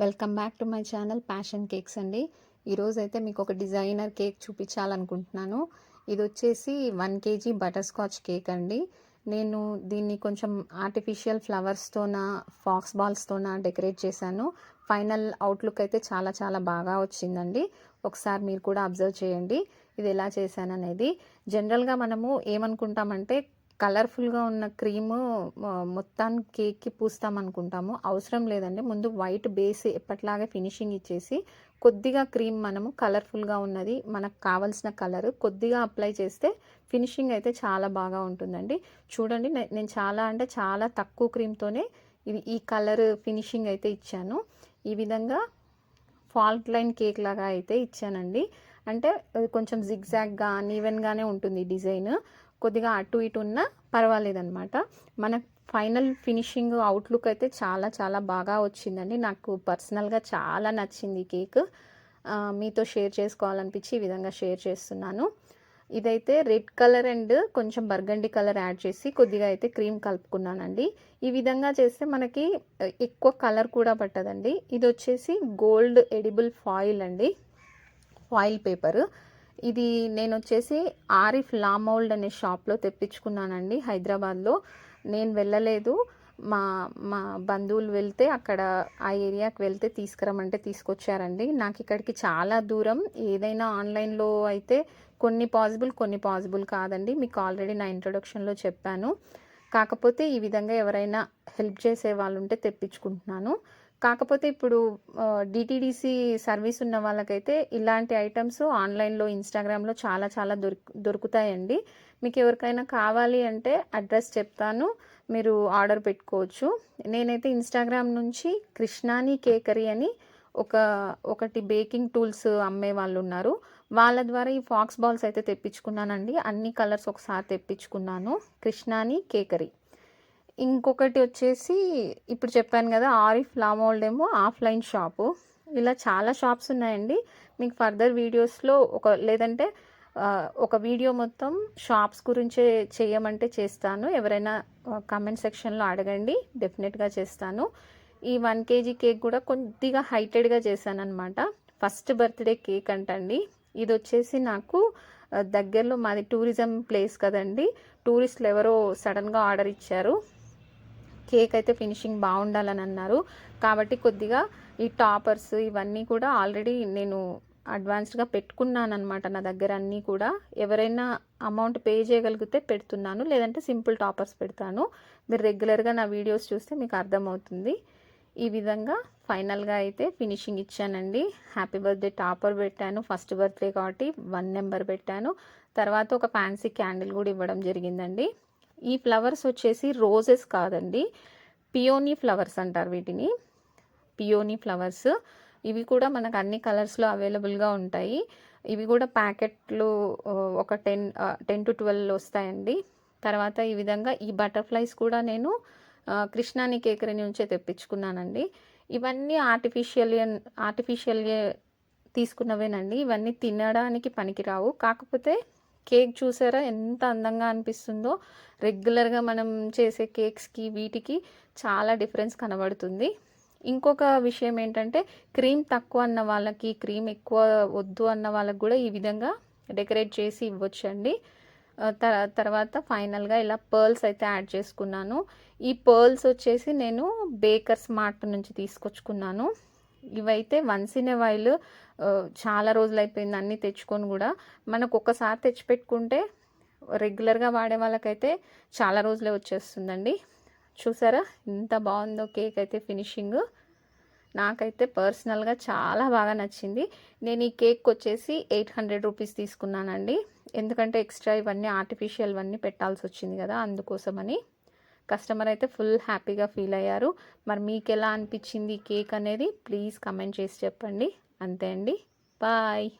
Welcome back to my channel passion cakes అండి. ఈరోజు అయితే మీకు ఒక డిజైనర్ కేక్ చూపించాలనుకుంటున్నాను. ఇది వచ్చేసి one KG butterscotch cake అండి. నేను దీన్ని కొంచెం ఆర్టిఫిషియల్ ఫ్లవర్స్తోన ఫాక్స్ బాల్స్తోన డెకరేట్ చేశాను. ఫైనల్ అవుట్లుక్ అయితే చాలా చాలా బాగా వచ్చిందండి. ఒకసారి మీరు కూడా అబ్జర్వ్ చేయండి. ఇది ఎలా చేశాను అనేది జనరల్గా మనము ఏమనుకుంటామంటే కలర్ఫుల్గా ఉన్న క్రీము మొత్తాన్ని కేక్కి పూస్తామనుకుంటాము. అవసరం లేదండి. ముందు వైట్ బేస్ ఎప్పటిలాగే ఫినిషింగ్ ఇచ్చేసి కొద్దిగా క్రీమ్ మనము కలర్ఫుల్గా ఉన్నది మనకు కావాల్సిన కలర్ కొద్దిగా అప్లై చేస్తే ఫినిషింగ్ అయితే చాలా బాగా ఉంటుందండి. చూడండి నేను చాలా అంటే చాలా తక్కువ క్రీమ్తోనే ఇది ఈ కలర్ ఫినిషింగ్ అయితే ఇచ్చాను. ఈ విధంగా ఫాల్ట్ లైన్ కేక్ లాగా అయితే ఇచ్చానండి. అంటే కొంచెం జిగ్జాగ్గా ఈవెన్గానే ఉంటుంది డిజైన్. కొద్దిగా అటు ఇటు ఉన్నా పర్వాలేదనమాట మన ఫైనల్ ఫినిషింగ్ అవుట్లుక్ అయితే చాలా చాలా బాగా వచ్చిందండి. నాకు పర్సనల్గా చాలా నచ్చింది కేక్. మీతో షేర్ చేసుకోవాలనిపించి ఈ విధంగా షేర్ చేస్తున్నాను. ఇదైతే రెడ్ కలర్ అండ్ కొంచెం బర్గండి కలర్ యాడ్ చేసి కొద్దిగా అయితే క్రీమ్ కలుపుకున్నానండి. ఈ విధంగా చేస్తే మనకి ఎక్కువ కలర్ కూడా పట్టదండి. ఇది వచ్చేసి గోల్డ్ ఎడిబుల్ ఫాయిల్ అండి. Foil paper. ఇది నేను వచ్చేసి ఆరిఫ్ లామౌల్డ్ అనే షాప్లో తెప్పించుకున్నానండి హైదరాబాద్లో. నేను వెళ్ళలేదు. మా మా బంధువులు వెళ్తే అక్కడ ఆ ఏరియాకి వెళ్తే తీసుకురమంటే తీసుకొచ్చారండి. నాకు ఇక్కడికి చాలా దూరం. ఏదైనా ఆన్లైన్లో అయితే కొన్ని పాసిబుల్ కొన్ని పాసిబుల్ కాదండి. మీకు ఆల్రెడీ నా ఇంట్రొడక్షన్లో చెప్పాను. కాకపోతే ఈ విధంగా ఎవరైనా హెల్ప్ చేసే వాళ్ళు ఉంటే తెప్పించుకుంటున్నాను. కాకపోతే ఇప్పుడు డిటీడీసీ సర్వీస్ ఉన్న వాళ్ళకైతే ఇలాంటి ఐటమ్స్ ఆన్లైన్లో ఇన్స్టాగ్రామ్లో చాలా చాలా దొరుకు దొరుకుతాయండి. మీకు ఎవరికైనా కావాలి అంటే అడ్రస్ చెప్తాను. మీరు ఆర్డర్ పెట్టుకోవచ్చు. నేనైతే ఇన్స్టాగ్రామ్ నుంచి కృష్ణాని కేకరీ అని ఒక ఒకటి బేకింగ్ టూల్స్ అమ్మే వాళ్ళు ఉన్నారు. వాళ్ళ ద్వారా ఈ ఫాక్స్ బాల్స్ అయితే తెప్పించుకున్నానండి. అన్ని కలర్స్ ఒకసారి తెప్పించుకున్నాను. కృష్ణాని కేకరీ. ఇంకొకటి వచ్చేసి ఇప్పుడు చెప్పాను కదా ఆరిఫ్ లామోల్డ్ ఏమో ఆఫ్లైన్ షాపు. ఇలా చాలా షాప్స్ ఉన్నాయండి. మీకు ఫర్దర్ వీడియోస్లో ఒక లేదంటే ఒక వీడియో మొత్తం షాప్స్ గురించే చేయమంటే చేస్తాను. ఎవరైనా కమెంట్ సెక్షన్లో అడగండి. డెఫినెట్గా చేస్తాను. ఈ వన్ కేజీ కేక్ కూడా కొద్దిగా హైటెడ్గా చేశాను అనమాట ఫస్ట్ బర్త్డే కేక్ అంటండి. ఇది వచ్చేసి నాకు దగ్గరలో మాది టూరిజం ప్లేస్ కదండి. టూరిస్టులు ఎవరో సడన్గా ఆర్డర్ ఇచ్చారు. కేక్ అయితే ఫినిషింగ్ బాగుండాలని అన్నారు కాబట్టి కొద్దిగా ఈ టాపర్స్ ఇవన్నీ కూడా ఆల్రెడీ నేను అడ్వాన్స్డ్గా పెట్టుకున్నాను అనమాట నా దగ్గర అన్నీ కూడా. ఎవరైనా అమౌంట్ పే చేయగలిగితే పెడుతున్నాను లేదంటే సింపుల్ టాపర్స్ పెడతాను. మీరు రెగ్యులర్గా నా వీడియోస్ చూస్తే మీకు అర్థమవుతుంది. ఈ విధంగా ఫైనల్గా అయితే ఫినిషింగ్ ఇచ్చానండి. హ్యాపీ బర్త్డే టాపర్ పెట్టాను ఫస్ట్ బర్త్డే కాబట్టి వన్ నెంబర్ పెట్టాను. తర్వాత ఒక ఫ్యాన్సీ క్యాండిల్ కూడా ఇవ్వడం జరిగిందండి. ఈ ఫ్లవర్స్ వచ్చేసి రోజెస్ కాదండి. పియోనీ ఫ్లవర్స్ అంటారు వీటిని. Peony flowers. ఇవి కూడా మనకు అన్ని కలర్స్లో అవైలబుల్గా ఉంటాయి. ఇవి కూడా ప్యాకెట్లు ఒక టెన్ టెన్ టు ట్వెల్వ్ వస్తాయండి. తర్వాత ఈ విధంగా ఈ బటర్ఫ్లైస్ కూడా నేను కృష్ణాని కేకరి నుంచే తెప్పించుకున్నానండి. ఇవన్నీ ఆర్టిఫిషియల్ ఆర్టిఫిషియల్గా తీసుకున్నవేనండి. ఇవన్నీ తినడానికి పనికిరావు. కాకపోతే కేక్ చూసారా? ఎంత అందంగా అనిపిస్తుందో. రెగ్యులర్గా మనం చేసే కేక్స్కి వీటికి చాలా డిఫరెన్స్ కనబడుతుంది. ఇంకొక విషయం ఏంటంటే క్రీమ్ తక్కువ అన్న వాళ్ళకి క్రీమ్ ఎక్కువ వద్దు అన్న వాళ్ళకి కూడా ఈ విధంగా డెకరేట్ చేసి ఇవ్వచ్చండి. తర్వాత ఫైనల్గా ఇలా పర్ల్స్ అయితే యాడ్ చేసుకున్నాను. ఈ పర్ల్స్ వచ్చేసి నేను బేకర్ స్మార్ట్ నుంచి తీసుకొచ్చుకున్నాను. ఇవైతే వన్స్ ఇన్ ఏ వైల్ చాలా రోజులు అయిపోయింది అన్నీ తెచ్చుకొని కూడా. మనకు ఒకసారి తెచ్చిపెట్టుకుంటే రెగ్యులర్గా వాడే వాళ్ళకైతే చాలా రోజులే వచ్చేస్తుందండి. చూసారా? ఎంత బాగుందో కేక్ అయితే ఫినిషింగ్. నాకైతే పర్సనల్గా చాలా బాగా నచ్చింది. నేను ఈ కేక్ వచ్చేసి ఎయిట్ హండ్రెడ్ రూపీస్ తీసుకున్నానండి. ఎందుకంటే ఎక్స్ట్రా ఇవన్నీ ఆర్టిఫిషియల్ ఇవన్నీ పెట్టాల్సి వచ్చింది కదా అందుకోసమని. కస్టమర్ అయితే ఫుల్ హ్యాపీగా ఫీల్ అయ్యారు. మరి మీకు ఎలా అనిపించింది కేక్ అనేది? ప్లీజ్ కమెంట్ చేసి చెప్పండి. అంతే అండి. బాయ్.